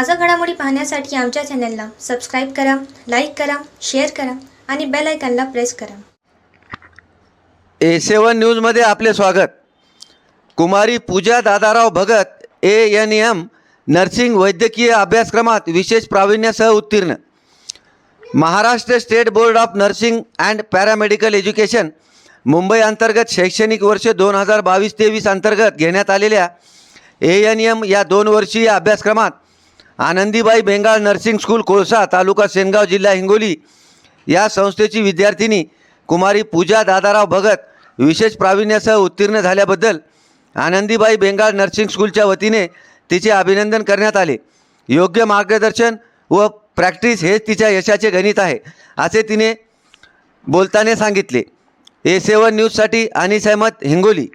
ताज्या घडामोडी पाहण्यासाठी आमच्या चॅनलला सबस्क्राईब करा लाईक करा शेअर करा आणि बेल आयकॉनला प्रेस करा. ए सेवन न्यूजमध्ये आपले स्वागत. कुमारी Pooja Dadarao Bhagat A N M nursing वैद्यकीय अभ्यासक्रमात विशेष प्रावीण्यासह उत्तीर्ण. Maharashtra state board of nursing and paramedical education Mumbai अंतर्गत शैक्षणिक वर्ष दोन हजार बावीस तेवीस अंतर्गत घेण्यात आलेल्या ए एन एम या दोन वर्षीय अभ्यासक्रमात आनंदीबाई बेंगाळ नर्सिंग स्कूल कोळसा तालुका सेनगाव जिल्हा हिंगोली या संस्थेची विद्यार्थिनी कुमारी पूजा दादाराव भगत विशेष प्रावीण्यासह उत्तीर्ण झाल्याबद्दल आनंदीबाई बेंगाळ नर्सिंग स्कूलच्या वतीने तिचे अभिनंदन करण्यात आले. योग्य मार्गदर्शन व प्रॅक्टिस हेच तिच्या यशाचे गणित आहे असे तिने बोलताना सांगितले. ए सेवन न्यूजसाठी अनिस अहमद हिंगोली.